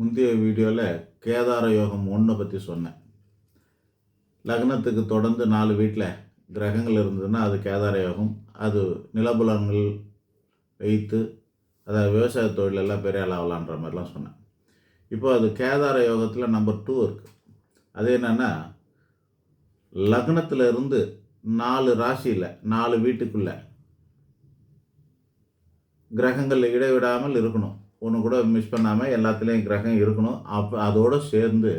முந்தைய வீடியோவில் கேதார யோகம் ஒன்றை பற்றி சொன்னேன். லக்னத்துக்கு தொடர்ந்து நாலு வீட்டில் கிரகங்கள் இருந்ததுன்னா அது கேதார யோகம் அது நிலபுலங்கள் வைத்து அதாவது விவசாய தொழிலெல்லாம் பெரிய ஆளாகலான்ற மாதிரிலாம் சொன்னேன். இப்போ அது கேதார யோகத்தில் நம்பர் டூ இருக்குது அது என்னென்னா லக்னத்தில் இருந்து நாலு ராசியில் நாலு வீட்டுக்குள்ளே கிரகங்கள் இடைவிடாமல் இருக்கணும். ஒன்று கூட மிஸ் பண்ணாமல் எல்லாத்துலேயும் கிரகம் இருக்கணும். அப்போ அதோடு சேர்ந்து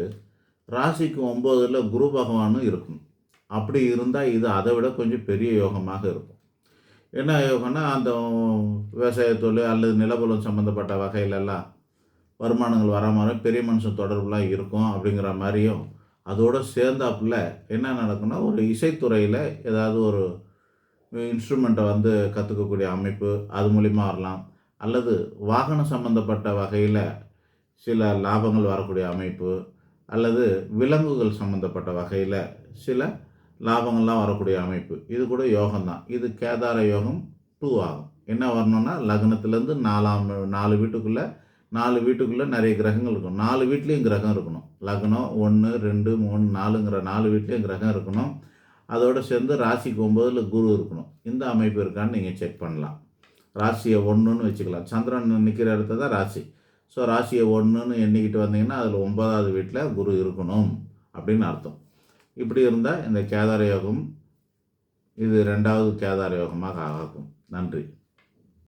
ராசிக்கு ஒம்போதில் குரு பகவானும் இருக்கணும். அப்படி இருந்தால் இது அதை விட கொஞ்சம் பெரிய யோகமாக இருக்கும். என்ன யோகம்னா அந்த விவசாயத்தொழில் அல்லது நிலபுலம் சம்மந்தப்பட்ட வகையிலெல்லாம் வருமானங்கள் வர மாதிரி பெரிய மனுஷன் தொடர்புலாம் இருக்கும் அப்படிங்கிற மாதிரியும் அதோடு சேர்ந்தாப்புல என்ன நடக்குன்னா ஒரு இசைத்துறையில் ஏதாவது ஒரு இன்ஸ்ட்ருமெண்ட்டை வந்து கற்றுக்கக்கூடிய அமைப்பு அது மூலிமா வரலாம். அல்லது வாகனம் சம்மந்தப்பட்ட வகையில் சில லாபங்கள் வரக்கூடிய அமைப்பு அல்லது விலங்குகள் சம்மந்தப்பட்ட வகையில் சில லாபங்கள்லாம் வரக்கூடிய அமைப்பு. இது கூட யோகம்தான். இது கேதார யோகம் டூ ஆகும். என்ன வரணும்னா லக்னத்துலேருந்து நாலாம் நாலு வீட்டுக்குள்ளே நாலு வீட்டுக்குள்ளே நிறைய கிரகங்கள் இருக்கும் நாலு வீட்லேயும் கிரகம் இருக்கணும். லக்னம் ஒன்று ரெண்டு மூணு நாலுங்கிற நாலு வீட்லேயும் கிரகம் இருக்கணும். அதோடு சேர்ந்து ராசிக்கு ஒம்போதில் குரு இருக்கணும். இந்த அமைப்பு இருக்கான்னு நீங்கள் செக் பண்ணலாம். ராசியை ஒன்றுன்னு வச்சுக்கலாம். சந்திரன் நிற்கிற இடத்த தான் ராசி. ஸோ ராசியை ஒன்றுன்னு எண்ணிக்கிட்டு வந்தீங்கன்னா அதில் ஒன்பதாவது வீட்டில் குரு இருக்கணும் அப்படின்னு அர்த்தம். இப்படி இருந்தால் இந்த கேதார யோகம் இது ரெண்டாவது கேதார யோகமாக ஆகும். நன்றி.